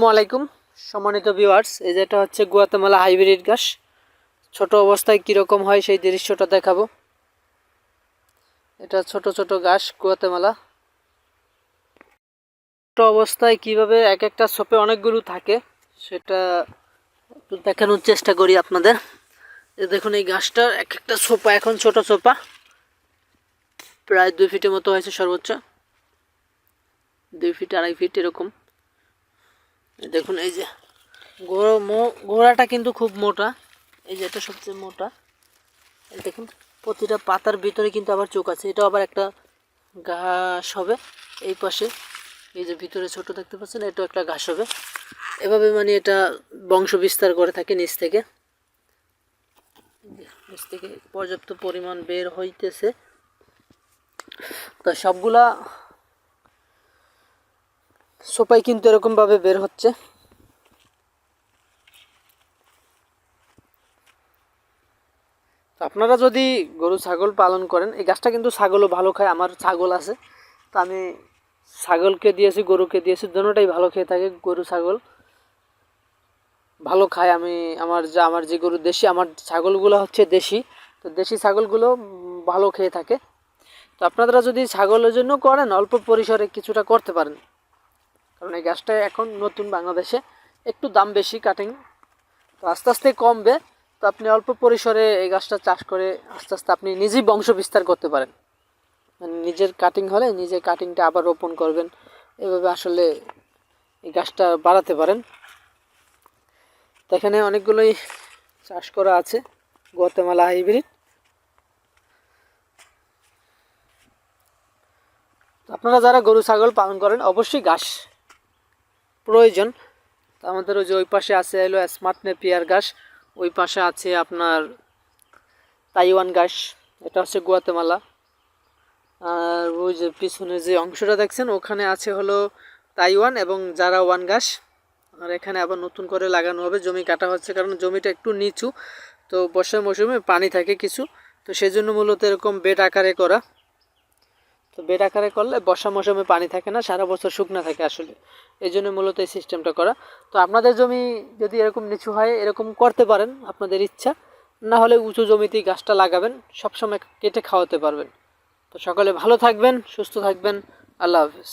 আলাইকুম। সম্মানিত ভিউয়ার্স এই যেটা হচ্ছে গুয়াতেমালা হাইব্রিড ঘাস ছোট অবস্থায় কীরকম হয় সেই দৃশ্যটা দেখাবো। এটা ছোট ছোট ঘাস গুয়াতেমালা। ছোট অবস্থায় কীভাবে এক একটা সোপে অনেকগুলো থাকে, সেটা দেখানোর চেষ্টা করি আপনাদের। দেখুন এই গাছটার এক একটা সোপা এখন ছোট সোপা প্রায় দুই ফিটের মতো হয়েছে সর্বোচ্চ। দুই ফিট আড়াই ফিট এরকম। দেখুন, এই যে গোড়াটা কিন্তু খুব মোটা। এই যে এটা সবচেয়ে মোটা। দেখুন, প্রতিটা পাতার ভিতরে কিন্তু আবার চোখ আছে। এটা আবার একটা ঘাস হবে এই পাশে। এই যে ভিতরে ছোট দেখতে পাচ্ছেন, এটাও একটা ঘাস হবে। এভাবে মানে এটা বংশ বিস্তার করে থাকে নিচ থেকে। নিচ থেকে পর্যাপ্ত পরিমাণ বের হইতেছে। তো সবগুলা সোপাই কিন্তু এরকমভাবে বের হচ্ছে। আপনারা যদি গরু, ছাগল পালন করেন, এই গাছটা কিন্তু ছাগলও ভালো খায়, আমার ছাগল আছে। তো আমি ছাগলকে দিয়েছি, গরুকে দিয়েছি, দুটোটাই ভালো খেয়ে থাকে, গরু, ছাগল ভালো খায়। আমি, আমার যা, আমার যে গরু দেশি, আমার ছাগলগুলো হচ্ছে দেশি। তো দেশি ছাগলগুলো ভালো খেয়ে থাকে। তো আপনারা যদি ছাগলের জন্য করেন, অল্প পরিসরে কিছুটা করতে পারেন। কারণ এই গাছটা এখন নতুন বাংলাদেশে। একটু দাম বেশি কাটিং তো আস্তে আস্তে কমবে। তো আপনি অল্প পরিসরে এই গাছটা চাষ করে আস্তে আস্তে আপনি নিজেই বংশ বিস্তার করতে পারেন। মানে নিজের কাটিং হলে নিজের কাটিংটা আবার রোপণ করবেন। এভাবে আসলে এই গাছটা বাড়াতে পারেন। তো এখানে অনেকগুলোই চাষ করা আছে গোয়াতেমালা হাইব্রিড। আপনারা যারা গরু, ছাগল পালন করেন, অবশ্যই ঘাস প্রয়োজন। তো আমাদের ওই যে ওই পাশে আছে এলো স্মার্ট নেপিয়ার গাছ ওই পাশে আছে আপনার তাইওয়ান গাছ এটা হচ্ছে গুয়াতেমালা আর ওই যে পিছনে যে অংশটা দেখছেন, ওখানে আছে হলো তাইওয়ান এবং জারা ওয়ান গাছ আর এখানে আবার নতুন করে লাগানো হবে, জমি কাটা হচ্ছে কারণ জমিটা একটু নিচু। তো বর্ষার মৌসুমে পানি থাকে কিছু, তো সেই জন্য মূলত এরকম বেড আকারে করা। তো বেড আকারে করলে বর্ষা মৌসুমে পানি থাকে না, সারা বছর শুকনো থাকে আসলে। এই জন্য মূলত এই সিস্টেমটা করা। তো আপনাদের জমি যদি এরকম নিচু হয়, এরকম করতে পারেন আপনাদের ইচ্ছা। না হলে উঁচু জমিতেই গাছটা লাগাবেন, সবসময় কেটে খাওয়াতে পারবেন। তো সকলে ভালো থাকবেন, সুস্থ থাকবেন। আল্লাহ হাফিজ।